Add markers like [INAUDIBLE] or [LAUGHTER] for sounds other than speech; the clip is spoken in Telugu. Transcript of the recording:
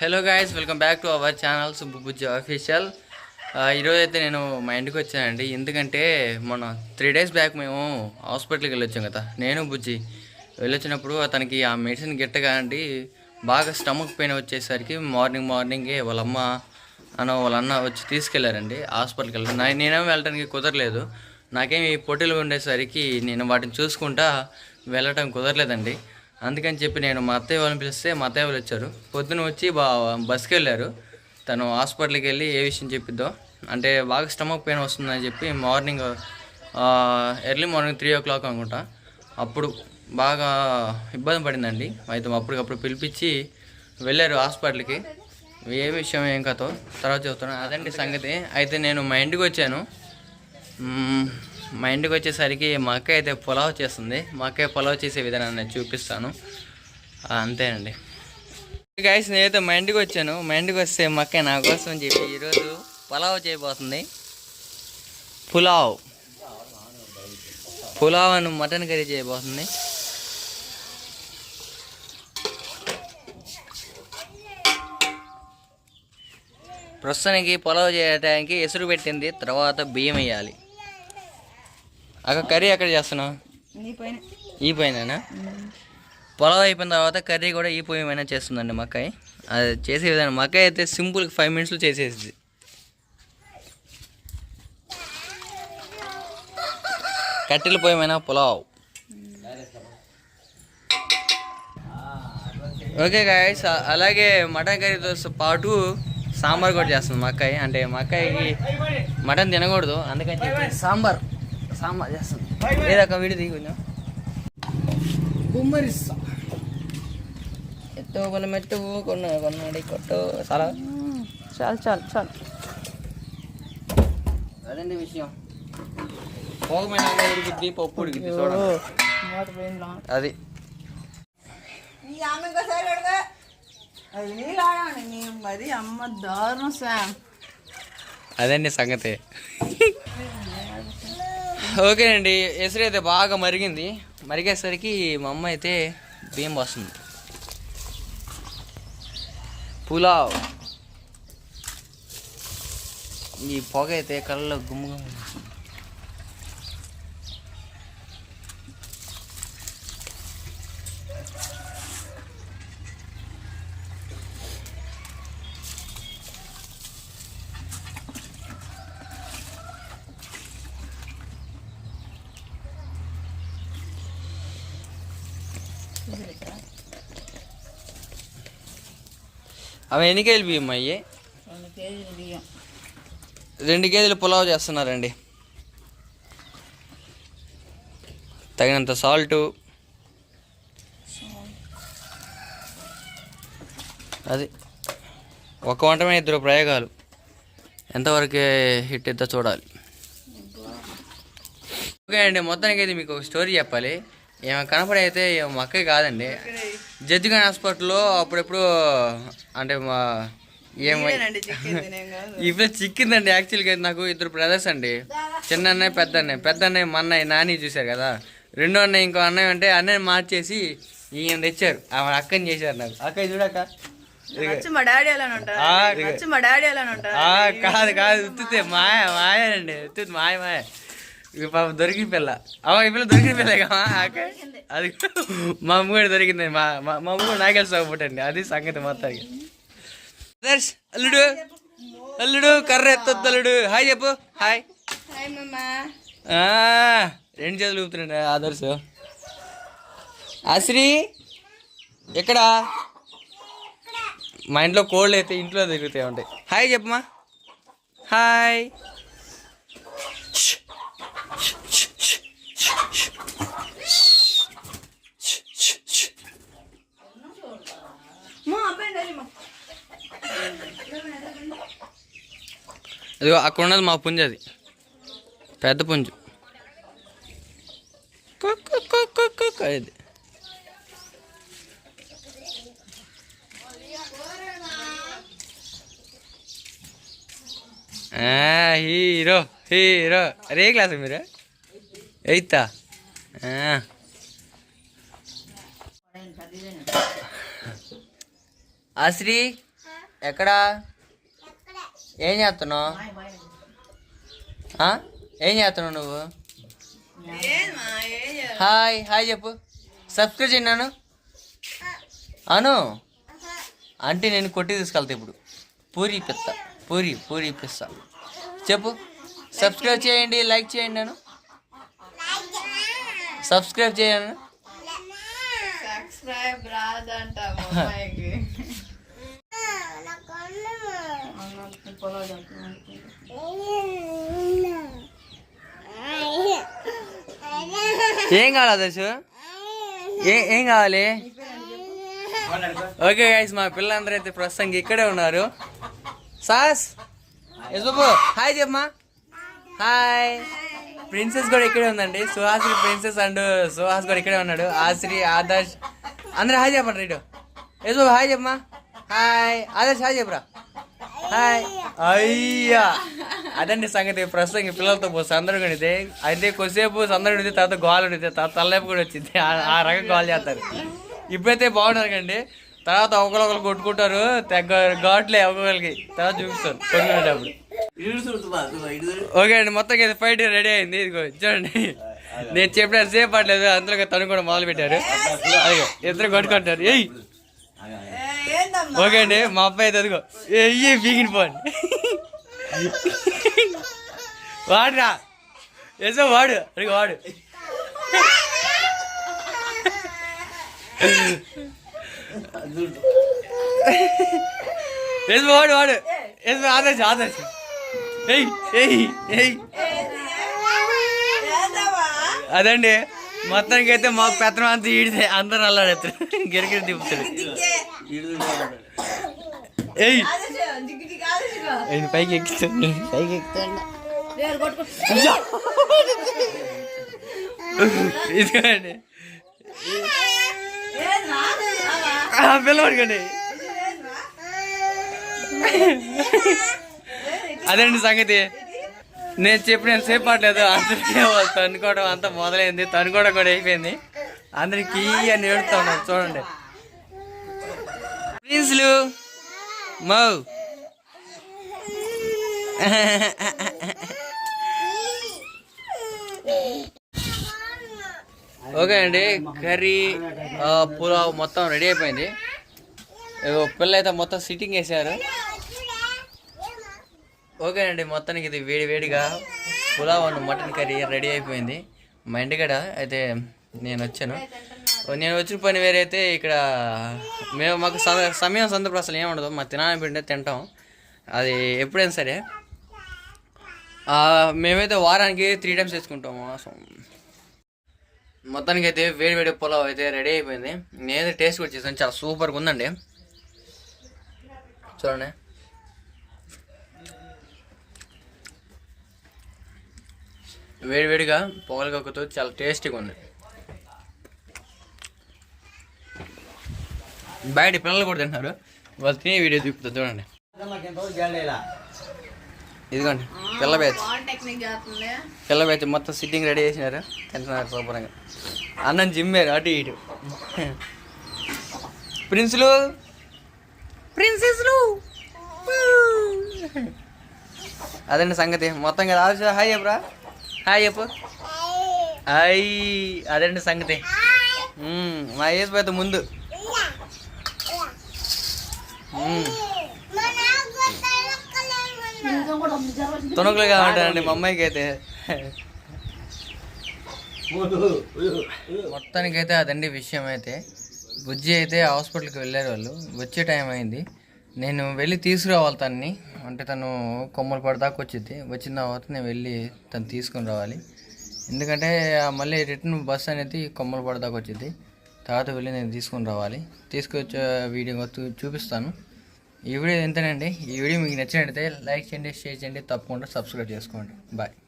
Hello guys welcome back to our channel Subbubujji official ఈరోజు అయితే నేను మా ఇంటికి వచ్చానండి. ఎందుకంటే మొన్న త్రీ డేస్ బ్యాక్ మేము హాస్పిటల్కి వెళ్ళొచ్చాం కదా. నేను బుజ్జి వెళ్ళొచ్చినప్పుడు అతనికి ఆ మెడిసిన్ గిట్టగానండి బాగా స్టమక్ పెయిన్ వచ్చేసరికి మార్నింగ్ మార్నింగే వాళ్ళమ్మ అన్న వాళ్ళ అన్న వచ్చి తీసుకెళ్ళారండి హాస్పిటల్కి వెళ్ళారు నేనేం వెళ్ళడానికి కుదరలేదు. నాకేమి పొట్టెలు ఉండేసరికి నేను వాటిని చూసుకుంటా వెళ్ళటం కుదరలేదండి. అందుకని చెప్పి నేను మా అత్తయ్య వాళ్ళని పిలిస్తే మా అత్తయ్య వాళ్ళు వచ్చారు. పొద్దున వచ్చి బా బస్కి వెళ్ళారు తను హాస్పిటల్కి వెళ్ళి ఏ విషయం చెప్పిద్దో. అంటే బాగా స్టమక్ పెయిన్ వస్తుందని చెప్పి morning early morning three o'clock అనుకుంటా. అప్పుడు బాగా ఇబ్బంది పడిందండి. అయితే అప్పటికప్పుడు పిలిపించి వెళ్ళారు హాస్పిటల్కి. ఏ విషయం ఏం కథో తర్వాత చెప్తాను అదండి సంగతి. అయితే నేను మా ఇంటికి వచ్చాను. మా ఇంటికి వచ్చేసరికి మా అక్క అయితే పులావ్ చేస్తుంది. మా అక్క పులావ్ చేసే విధానాన్ని నేను చూపిస్తాను. అంతేనండి. గైస్ నేనైతే మా ఇంటికి వచ్చాను. మా ఇంటికి వస్తే మా అక్క నా కోసం చెప్పి ఈరోజు పులావ్ చేయబోతుంది. పులావ్. పులావ్ అని మటన్ కర్రీ చేయబోతుంది. ప్రస్తుతానికి పులావ్ చేయడానికి ఎసురు పెట్టింది. తర్వాత బియ్యం వేయాలి. అక్క కర్రీ ఎక్కడ చేస్తున్నావు? ఈ పైన. పొలం అయిపోయిన తర్వాత కర్రీ కూడా ఈ పొయ్యి పైన చేస్తుందండి మక్కాయి. అది చేసే విధానం మక్కాయి అయితే సింపుల్ ఫైవ్ మినిట్స్లో చేసేది కట్టెల పొయ్యి పైన పులావ్. ఓకే గాయస్ అలాగే మటన్ కర్రీతో పాటు సాంబార్ కూడా చేస్తుంది మా అక్కాయి అంటే మా అక్కాయికి మటన్ తినకూడదు అందుకని చెప్పి సాంబార్. సాంబార్ చేస్తుంది. లేదక్క వీడి దిగి కొంచెం గుమ్మరిస్తా ఎత్తు కొన్ని మెట్టు కొన్ని కొన్నాడి కొట్టు. చాలా. చాలు చాలు చాలు. అదండి విషయం? పోగమైన ఉడికిద్ది పప్పు ఉడికిద్ది చూడండి. అది. నీ అమ్మ [LAUGHS] ఓకేనండి ఎసరి అయితే బాగా మరిగింది. మరిగేసరికి మా అమ్మ అయితే బియ్యం వస్తుంది పులావ్. ఈ పొగ అయితే కళ్ళలో గుమ్మ అవి ఎన్ని కేజీలు బియ్యం అయ్యి? రెండు కేజీలు బియ్యం. రెండు కేజీలు పులావ్ చేస్తున్నారండి. తగినంత సాల్టు. అది. ఒక వంట మీద ఇద్దరు ప్రయోగాలు. ఎంతవరకు హిట్ ఇద్దో చూడాలి. ఓకే అండి మొత్తానికి అయితే మీకు ఒక స్టోరీ చెప్పాలి. ఏమో కనపడి అయితే మా అక్కయ్య కాదండి. జడ్జిగాన్ హాస్పిటల్లో అప్పుడెప్పుడు అంటే మా ఏమై ఇదేనండి చిక్కింది నేను కాదు. ఇప్పుడు చిక్కిందండి. యాక్చువల్గా నాకు ఇద్దరు బ్రదర్స్ అండి. చిన్న అన్నయ్య పెద్ద అన్నయ్య. పెద్ద అన్నయ్య మా అన్నయ్య నాని చూశారు కదా. రెండో అన్నయ్య ఇంకో అన్నయ్య అంటే అన్నయ్య మార్చేసి ఈయన తెచ్చారు. ఆమె అక్కని చేశారు నాకు. అక్క చూడక కాదు కాదు ఉత్తితే మాయ మాయనండి. ఉత్తి మాయ మాయ. ఇక పాప దొరికిన పిల్ల. అవ ఈ పిల్ల దొరికిన పిల్ల అది మా అమ్మ కూడా దొరికింది. మా మా అమ్మ కూడా నాకెళ్ళి సోపటండి అది సంగతి మొత్తానికి ఆదర్శ్ అల్లుడు. అల్లుడు కర్ర ఎత్తొద్దు అల్లుడు. హాయ్ చెప్పు. హాయ్. రెండు చేతులు ఊపుతున్నాడు ఆదర్శ్ ఆశ్రీ ఎక్కడ? మా ఇంట్లో కోళ్ళు అయితే ఇంట్లో తిరుగుతాయి ఉంటాయి హాయ్ చెప్పమ్మా హాయ్. ఇదిగో అదిగో అక్కడ ఉన్నది మా పుంజు అది. పెద్ద పుంజు. అది హీరో హీరో. అరే క్లాస్ మీరు ఎయితా ఆశ్రీ ఎక్కడా? ఏం చేస్తున్నావు? ఏం చేస్తున్నావు నువ్వు? హాయ్ హాయ్ చెప్పు. సబ్స్క్రైబ్ చేయను అను. అంటే నేను కొట్టి తీసుకెళ్తా ఇప్పుడు. పూరి పిస్తా. పూరి పూరి పిస్తా. చెప్పు. సబ్స్క్రైబ్ చేయండి లైక్ చేయండి నేను సబ్స్క్రైబ్ చేయను సబ్స్క్రైబ్ రాదంట అమ్మాయికి. ఏం కావాలి దశ ఏ ఏం కావాలి? ఓకే గైస్ మా పిల్లలందరూ అయితే ప్రస్తుతానికి ఇక్కడే ఉన్నారు. సాస్ యశోబు హాయ్ చెప్పమా హాయ్ ప్రిన్సెస్ కూడా ఇక్కడే ఉందండి. సుహాస్రి ప్రిన్సెస్ అండ్ సుహాస్ కూడా ఇక్కడే ఉన్నాడు. ఆశ్రీ ఆదర్శ్. అందరూ హాయ్ చెప్పండి రైట్. ఏదో హాయ్ చెప్పమా హాయ్. ఆదర్శ్ హాయ్ చెప్పరా. హాయ్. అయ్యా. అదండి సంగతి. ప్రస్తుతం ఈ పిల్లలతో పో అందరూ కొనితే అయితే కొద్దిసేపు సందడి ఉండితే తర్వాత గోల్ ఉండితే తర్వాత తలలేపు కూడా వచ్చింది. ఆ- రకం గోల్ చేస్తారు. ఇప్పుడైతే బాగున్నారు కండి తర్వాత ఒకరికొకరు కొట్టుకుంటారు. తెగ ఘాట్లే ఒక్కొక్కరికి తర్వాత చూపిస్తారు కొట్టుకునేటప్పుడు. ఓకే అండి మొత్తం అయితే ఫైట్ రెడీ అయింది. ఇదిగో చూడండి. నేను చెప్పిన సేపు పడలేదు అందులో తను కూడా మొదలు పెట్టారు. అదిగో ఇద్దరు కొట్టుకుంటారు. ఏయ్! ఓకే అండి మా అబ్బాయి అయితే అదిగో ఏ బీగిన పోన్ వాడురా. ఏసో వాడు అడిగి వాడు. ఏసు వాడు వాడు. ఏసు ఆదర్శ ఆదర్శ. ఏయ్ ఏయ్ ఏయ్ అదండి మొత్తానికి అయితే మా పెత్తనం అంతా ఈడితే అందరు అల్లాడేస్తారు గిరిగిరి తిప్పుతాడు దిక్కే ఏయ్ ఆయన పైకి ఎక్కుతాడు పైకి ఎక్కుతాడు ఇదిగోండి పిల్లవాడుకోండి అదండి సంగతి? నేను చెప్పిన సేపు పడలేదు అందరికీ వాళ్ళు తనుకోవడం అంతా మొదలైంది తనుకోవడం కూడా అయిపోయింది. అందరికి అని ఏడుతా చూడండి. ప్రిన్స్లు మౌ. ఓకే అండి కర్రీ పులావ్ మొత్తం రెడీ అయిపోయింది. పిల్ల అయితే మొత్తం సిట్టింగ్ వేసారు ఓకే అండి మొత్తానికి ఇది వేడి వేడిగా pulao and mutton curry ready అయిపోయింది. మా ఇంటికాడ అయితే నేను వచ్చాను. నేను వచ్చిన పని వేరైతే ఇక్కడ మేము మాకు సమయం సందర్భం అసలు ఏముండదు మా తినాలని పిండి తింటాం. అది ఎప్పుడైనా సరే. మేమైతే వారానికి త్రీ టైమ్స్ వేసుకుంటాము మొత్తానికి అయితే వేడి వేడి పులావ్ అయితే రెడీ అయిపోయింది. నేనైతే టేస్ట్ కూడా చేసాను చాలా సూపర్గా ఉందండి. చూడండి. వేడివేడిగా పొగలకొక్కుతూ చాలా టేస్టీగా ఉంది. బయట పిల్లలు కూడా తింటున్నారు. వాళ్ళు తినే వీడియో చూపుతుంది చూడండి. ఇదిగోండి పిల్ల బ్యాచ్. పిల్ల బ్యాచ్ మొత్తం సిట్టింగ్ రెడీ చేసినారు. తింటున్నారు శుభ్రంగా. అన్నం జిమ్మారు అటు ఇటు. ప్రిన్సులు? ప్రిన్సెస్లు. అదండి సంగతి? మొత్తం కదా. హాయ్ చెప్పరా హాయ్ చెప్పు. హాయ్. అదండి సంగతి? మా ఏజ్ పోతే ముందు. తుణుకులుగా ఉంటారండి మా అమ్మాయికి అయితే. మొత్తానికి అయితే అదండి విషయం అయితే. బుజ్జి అయితే హాస్పిటల్కి వెళ్ళారు వాళ్ళు. వచ్చే టైం అయింది. నేను వెళ్ళి తీసుకురావాలి తన్ని. అంటే తను కొమ్మలు పడదాకా వచ్చింది వచ్చిన తర్వాత నేను వెళ్ళి తను తీసుకొని రావాలి. ఎందుకంటే మళ్ళీ రిటర్న్ బస్ అనేది కొమ్మలు పడదాకా వచ్చింది తర్వాత వెళ్ళి నేను తీసుకొని రావాలి. తీసుకొచ్చే వీడియో చూ- చూపిస్తాను. ఈ వీడియో ఎంతనండి? ఈ వీడియో మీకు నచ్చినట్టయితే లైక్ చేయండి షేర్ చేయండి. తప్పకుండా సబ్స్క్రైబ్ చేసుకోండి. బాయ్.